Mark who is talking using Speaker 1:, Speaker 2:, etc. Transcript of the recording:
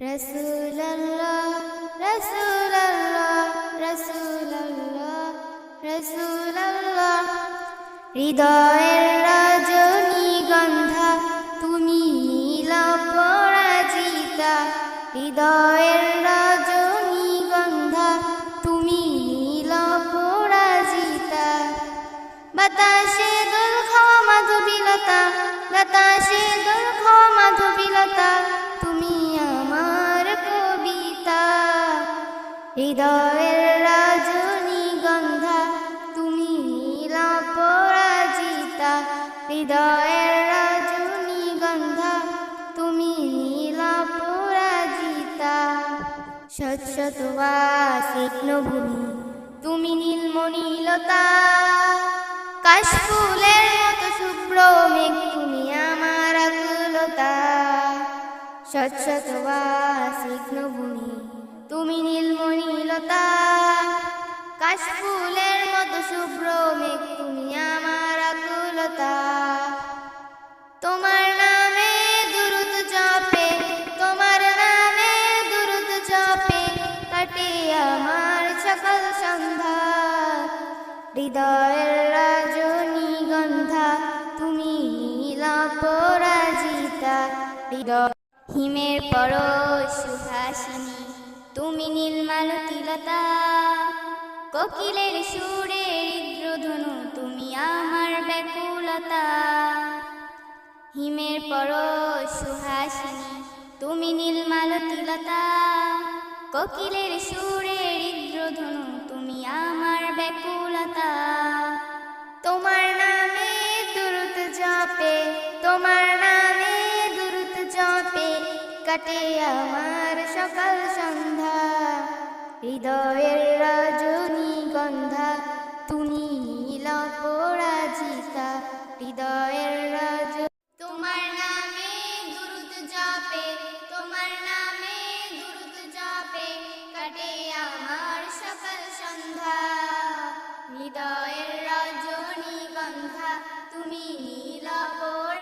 Speaker 1: রসুল্লাহ রসুল্লাহ রসুল্লাহ রসুল্লাহ হৃদয়ের রজনীগন্ধা তুমি নীল পরাজিতা। হৃদয়ের রজনীগন্ধা তুমি নীল পরাজিতা। বাতাসে খাওয়া মাধবীলতা, বাতাসে খাওয়া মাধবীলতা, তুমি হৃদয়ের রজনীগন্ধা তুমি নীলা পরাজিতা। হৃদয়ের রজনীগন্ধা তুমি নীলা পরাজিতা। শত শত ভূমি তুমি নীলমণিলতা। কাশফুলের মতো শুভ্র মেঘ, তুমি আমার আকুলতা। শত শত ভূমি তুমি নীলমণিলতা। কাশফুলের মতো শুভ্র মেঘ, তুমি আমার আকুলতা। তোমার নামে দুরুদ জপে, তোমার নামে দুরুদ জপে, কাটে আমার সকল সন্ধ্যা। হৃদয়ের রজনীগন্ধা তুমি নীলা পরাজিতা হৃদয় হিমের পর সুহাসিনী তুমি নীলমালতিলতা কোকিলের সুরে হৃদ্রধনু, তুমি আমার ব্যাকুলতা। হিমের পর সুহাসিনী, তুমি নীলমালতিলতা কোকিলের সুরে হৃদ্রধনু, তুমি আমার ব্যাকুলতা। কাটে আমার সকাল সন্ধ্যা। হৃদয়ের রজনী গন্ধা, তুমি নীল পরাজিতা হৃদয়ের রজ তোমার নামে দুরুদ জপে, তোমার নামে দুরুদ জপে, কাটে আমার সকাল সন্ধ্যা। হৃদয়ের রজনী গন্ধা, তুমি নীল পরা